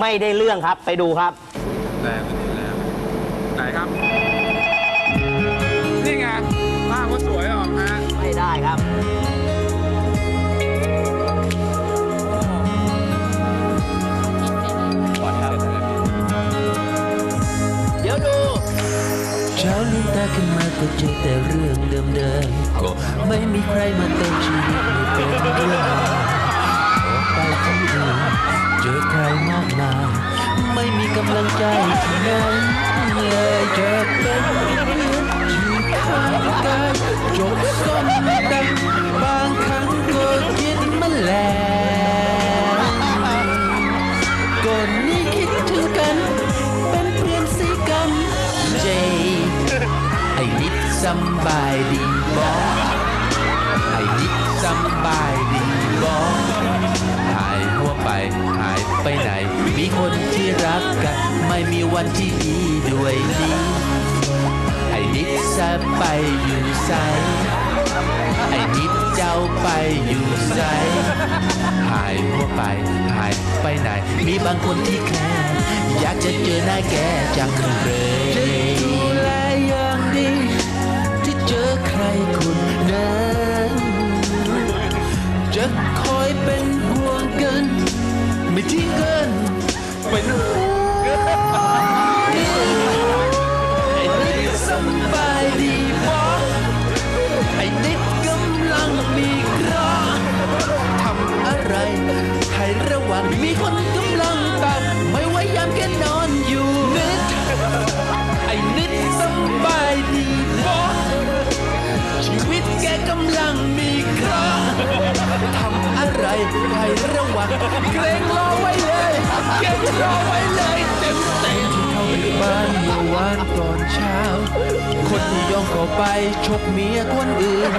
ไม่ได้เรื่องครับไปดูครับแรงอันนี้แรงไหนครับ นี่ไงภาพก็สวยออกฮะไม่ได้ครับ เดี๋ยวดู เช้าลืมตาขึ้นมาก็เจอแต่เรื่องเดิมๆ ก็ไม่มีใครมาเติมชีวิตให้เป็นเรื่อง ไม่มีกำลังใจที่ไหนเลยจะเป็นเรื่องที่ข้างกายจบส้มดังบางครั้งก็กินแมลงก่อนนี้คิดถึงกัน เป็นเพื่อนสีกันเจไอ้นิดสำบายดีบอไอ้นิดสำบาย รักกัน ไม่มีวันที่ดีด้วยดีไอ้นิดสบายอยู่ใสไอ้นิดเจ้าไปอยู่ใสหายหัวไปหายไปไหน มีบางคนที่แคร์อยากจะเจอหน้าแกจังเลยจะดูแลอย่างดีที่เจอใครคนนั้นจะคอยเป็นห่วงกัน ไม่ทิ้งกันเป็นห่ว มีคนกำลังตามไม่ไว่ายามแกนอนอยู่นิดไอ้นิดสบายดีบอชีวิตแกกำลังมีเคราะห์ทำอะไรให้ระวังเกรงรอไว้เลยเกรงรอไว้เลยเต็มเต็มที่เข้าไปบ้านเมื่อวานตอนเช้า คนที่ยองเข้าไปชกเมียคนอื่น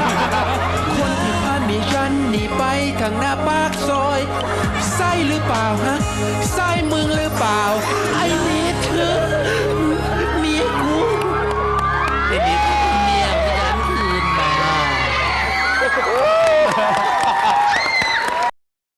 คนที่พาเมียฉันหนีไปทางหน้าปากซอย ไส้หรือเปล่าฮะไส้มึงหรือเปล่า ไอ้นี่คือ